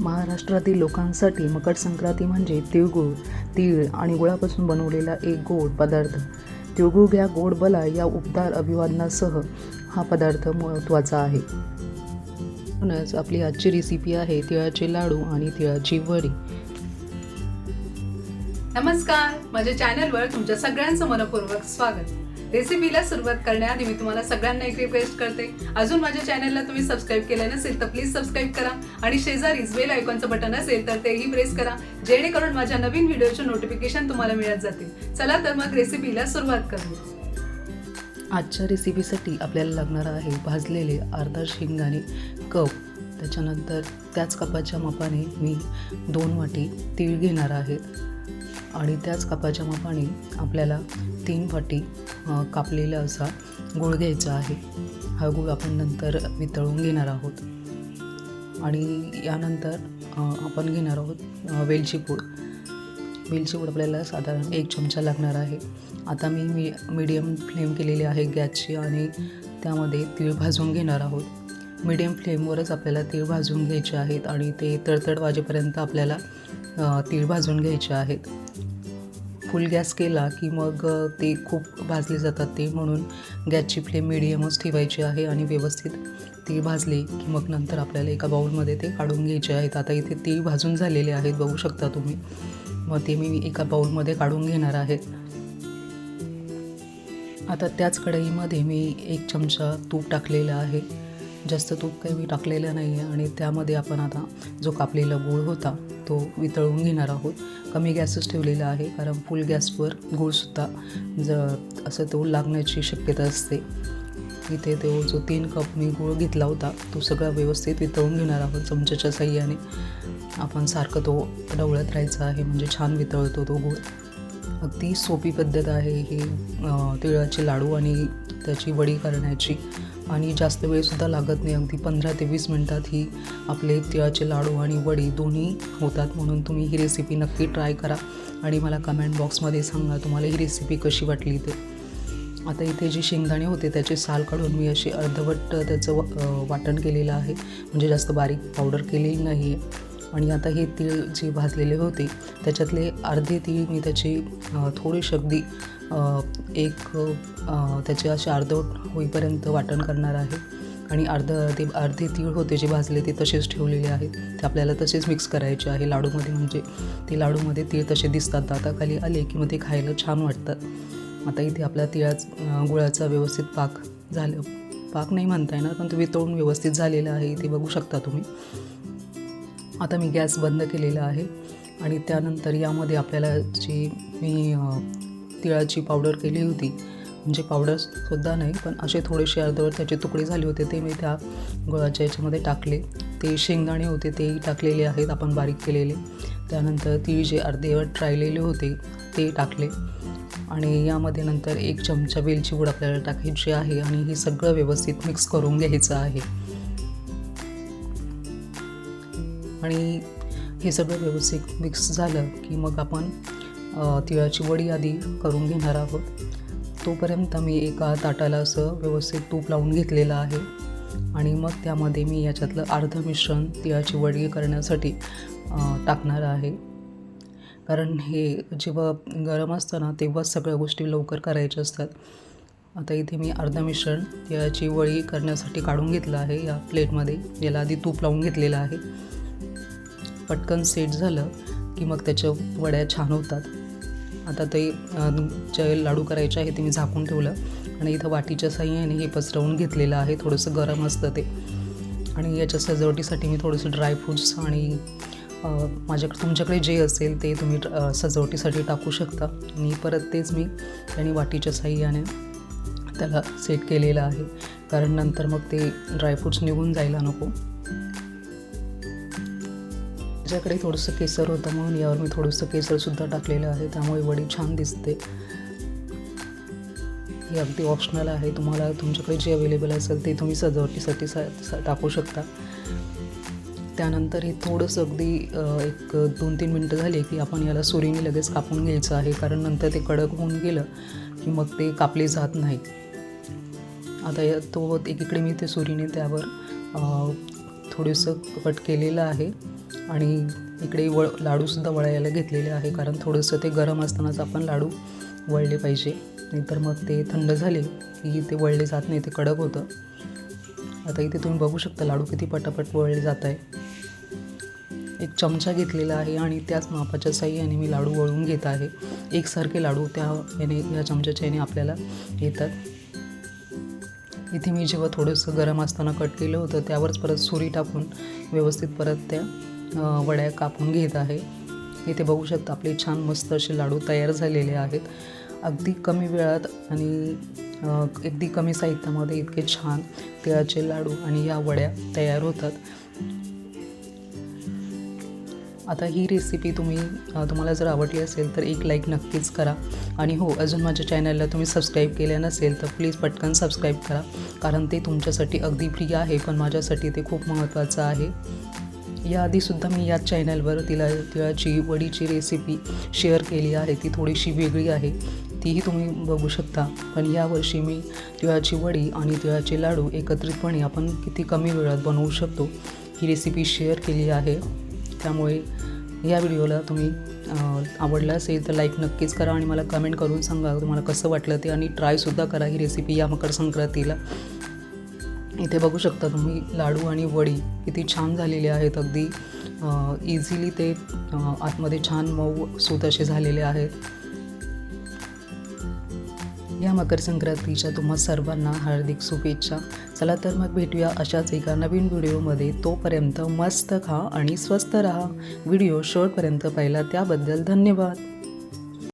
महाराष्ट्रातील लोकांसाठी मकर संक्रांती म्हणजे तिळगुळ तीळ आणि गुळापासून बनवलेला एक गोड पदार्थ. तिळगुळ घ्या गोड बला या उबदार अभिवादनासह हा पदार्थ महत्त्वाचा आहे. म्हणूनच आपली आजची रेसिपी आहे तिळाचे लाडू आणि तिळाची वडी. नमस्कार. माझ्या चॅनलवर तुमच्या सगळ्यांचं मनपूर्वक स्वागत. रेसिपीला सुरुवात करण्याआधी मी तुम्हाला सगळ्यांना एक रिक्वेस्ट करते. अजून माझ्या चॅनलला तुम्ही सबस्क्राईब केलं नसेल तर प्लीज सबस्क्राईब करा आणि शेजारीच बेल आयकॉनचं बटन असेल तर तेही प्रेस करा जेणेकरून माझ्या नवीन व्हिडिओचे नोटिफिकेशन तुम्हाला मिळत जातील. चला तर मग रेसिपीला सुरुवात करू. आजच्या रेसिपीसाठी आपल्याला लागणार आहे भाजलेले अर्धा शेंगदाणे कप. त्याच्यानंतर त्याच कपाच्या मापाने मी दोन वाटी तीळ घेणार आहेत आणि त्याच कपाच्या मापाने आपल्याला तीन वाटी कापलेला असा गूळ घ्यायचा आहे. हा गूळ आपण नंतर वितळून घेणार आहोत. आणि यानंतर आपण घेणार आहोत वेलची पूड. वेलची पूड आपल्याला साधारण एक चमचा लागणार आहे. आता मी मी मीडियम फ्लेम केलेली आहे गॅसची आणि त्यामध्ये तीळ भाजून घेणार आहोत. मीडियम फ्लेमवरच आपल्याला तीळ भाजून घ्यायचे आहेत आणि ते तडतड वाजेपर्यंत आपल्याला तीळ भाजून घ्यायचे आहेत. फुल गॅस केला की मग ते खूप भाजले जातात ते म्हणून गॅसची फ्लेम मिडियमच ठेवायची आहे आणि व्यवस्थित ते भाजले की मग नंतर आपल्याला एका बाऊलमध्ये ते काढून घ्यायचे आहेत. आता इथे ते भाजून झालेले आहेत बघू शकता तुम्ही. मग ते मी एका बाऊलमध्ये काढून घेणार आहेत. आता त्याच कढईमध्ये मी एक चमचा तूप टाकलेला आहे. जास्त तूप काही मी टाकलेलं नाही आहे आणि त्यामध्ये आपण आता जो कापलेला गूळ होता तो वितळून घेणार आहोत. कमी गॅसच ठेवलेला आहे कारण फुल गॅसवर गूळसुद्धा ज असं तो लागण्याची शक्यता असते. इथे तो जो तीन कप मी गूळ घेतला होता तो सगळा व्यवस्थित वितळून घेणार आहोत चमच्याच्या साह्याने. आपण सारखं तो ढवळत राहायचा आहे म्हणजे छान वितळतो तो गूळ. अगदी सोपी पद्धत आहे ही तिळाचे लाडू आणि त्याची वडी करण्याची. आणि जास्त वेळसुद्धा लागत नाही. अगदी पंधरा ते वीस मिनटात ही आपले तिळाचे लाडू आणि वडी दोन्ही होतात. म्हणून तुम्ही ही रेसिपी नक्की ट्राय करा आणि मला कमेंट बॉक्समध्ये सांगा तुम्हाला ही रेसिपी कशी वाटली ते. आता इथे जे शेंगदाणे होते त्याचे साल काढून मी अशी अर्धवट त्याचं वाटण केलेलं आहे. म्हणजे जास्त बारीक पावडर केलेली नाही. आहे आणि आता हे तीळ जे भाजलेले होते त्याच्यातले अर्धे तीळ मी त्याची अं, थोडीशी अगदी एक त्याचे असे अर्धवट होईपर्यंत वाटण करणार आहे. आणि अर्ध ते अर्धे तीळ होते जे भाजले ते तसेच ठेवलेले आहेत. ते आपल्याला तसेच मिक्स करायचे आहे लाडूमध्ये. म्हणजे ते लाडूमध्ये तीळ तसे दिसतात. दाताखाली आले की मग ते खायला छान वाटतात. आता इथे आपला तिळाच गुळाचा व्यवस्थित पाक झालं. पाक नाही म्हणता येणार पण तुम्ही वितळून व्यवस्थित झालेला आहे. इथे बघू शकता तुम्ही. आता मी गॅस बंद केलेला आहे आणि त्यानंतर यामध्ये आपल्याला जी मी तिळाची पावडर केली होती म्हणजे पावडरसुद्धा नाही पण असे थोडेसे अर्धवट त्याचे तुकडे झाले होते ते मी त्या गुळाच्या याच्यामध्ये टाकले. ते शेंगदाणे होते तेही टाकलेले आहेत आपण बारीक केलेले. त्यानंतर तीळ जे अर्धेवट राहिलेले होते ते टाकले. आणि यामध्ये नंतर एक चमचा वेलची पूड आपल्याला टाकायची आहे आणि हे सगळं व्यवस्थित मिक्स करून घ्यायचं आहे. आणि हे सगळं व्यवस्थित मिक्स झालं की मग आपण तिळाची वडी आधी करून घेणार आहोत. तोपर्यंत मी एका ताटाला असं व्यवस्थित तूप लावून घेतलेलं आहे आणि मग त्यामध्ये मी याच्यातलं अर्धं मिश्रण तिळाची वडगी करण्यासाठी टाकणार आहे. कारण हे जेव्हा गरम असतं ना तेव्हाच सगळ्या गोष्टी लवकर करायच्या असतात. आता इथे मी अर्ध मिश्रण तिळाची वळी करण्यासाठी काढून घेतलं आहे या प्लेटमध्ये याला आधी तूप लावून घेतलेलं आहे. पटकन सेट झालं की मग त्याच्या वड्या छान होतात. आता ते जे लाडू करायचे आहे ते मी झाकून ठेवलं आणि इथं वाटीच्या साह्याने हे पसरवून घेतलेलं आहे थोडंसं गरम असतं ते. आणि याच्या सजावटीसाठी मी थोडंसं ड्रायफ्रूट्स आणि माझ्याकडे तुमच्याकडे जे असेल ते तुम्ही सजावटीसाठी टाकू शकता. आणि परत तेच मी आणि वाटीच्या साह्याने त्याला सेट केलेलं आहे. कारण नंतर मग ते ड्रायफ्रूट्स निघून जायला नको. माझ्याकडे थोडंसं केसर होतं म्हणून यावर मी थोडंसं केसरसुद्धा टाकलेलं आहे. त्यामुळे वडी छान दिसते. हे अगदी ऑप्शनल आहे. तुम्हाला तुमच्याकडे जे अवेलेबल असेल ते तुम्ही सजावटीसाठी सा सा- टाकू शकता. त्यानंतर हे थोडंसं अगदी एक दोन तीन मिनटं झाली की आपण याला सुरीने लगेच कापून घ्यायचं आहे. कारण नंतर ते कडक होऊन गेलं की मग ते कापले जात नाही आता या तो एकीकडे मी ते सुरीने त्यावर थोडंसं कट केलेलं आहे. आणि इकडे वळ लाडूसुद्धा वळायला घेतलेले आहे कारण थोडंसं ते गरम असतानाच आपण लाडू वळले पाहिजे. नाहीतर मग ते थंड झाले की ते वळले जात नाही ते कडक होतं. आता इथे तुम्ही बघू शकता लाडू किती पटापट वळले जात आहे. एक चमचा घेतलेला आहे आणि त्याच मापाच्या साह्याने मी लाडू वळून घेत आहे. एकसारखे लाडू त्या याने या चमच्याच्या याने आपल्याला येतात. इथे मी जेव्हा थोडंसं गरम असताना कट केलं होतं त्यावरच परत सुरी टाकून व्यवस्थित परत त्या वड्या कापून घेत आहे. इथे बघू शकता आपले छान मस्त असे लाडू तयार झालेले आहेत. अगदी कमी वेळात आणि अगदी कमी साहित्यामध्ये इतके छान तिळाचे लाडू आणि या वड्या तयार होतात. आता ही रेसिपी तुम्ही तुम्हाला जर आवडली असेल तर एक लाईक नक्कीच करा. आणि हो अजून माझ्या चॅनलला तुम्ही सबस्क्राईब केले नसेल तर प्लीज पटकन सबस्क्राईब करा. कारण ते तुमच्यासाठी अगदी फ्री आहे पण माझ्यासाठी ते खूप महत्त्वाचं आहे. याआधीसुद्धा मी याच चॅनलवर तिला तिळाची वडीची रेसिपी शेअर केली आहे ती थोडीशी वेगळी आहे तीही तुम्ही बघू शकता. पण यावर्षी मी तिळाची वडी आणि तिळाचे लाडू एकत्रितपणे आपण किती कमी वेळात बनवू शकतो ही रेसिपी शेअर केली आहे. त्यामुळे या व्हिडिओला तुम्ही आवडला आवडलं असेल तर लाईक नक्कीच करा आणि मला कमेंट करून सांगा तुम्हाला कसं वाटलं ते आणि ट्रायसुद्धा करा ही रेसिपी या मकर संक्रांतीला. इथे बघू शकता तुम्ही लाडू आणि वडी किती छान झालेले आहेत. अगदी इझिली ते आतमध्ये छान मऊ सूत असे झालेले आहेत. या मकर संक्रांतीच्या तुम्हा सर्वांना हार्दिक शुभेच्छा. चला तर मग भेटूया अशाच एका नवीन व्हिडिओमध्ये. तोपर्यंत मस्त खा आणि स्वस्त राहा. व्हिडिओ शेवटपर्यंत पाहिला त्याबद्दल धन्यवाद.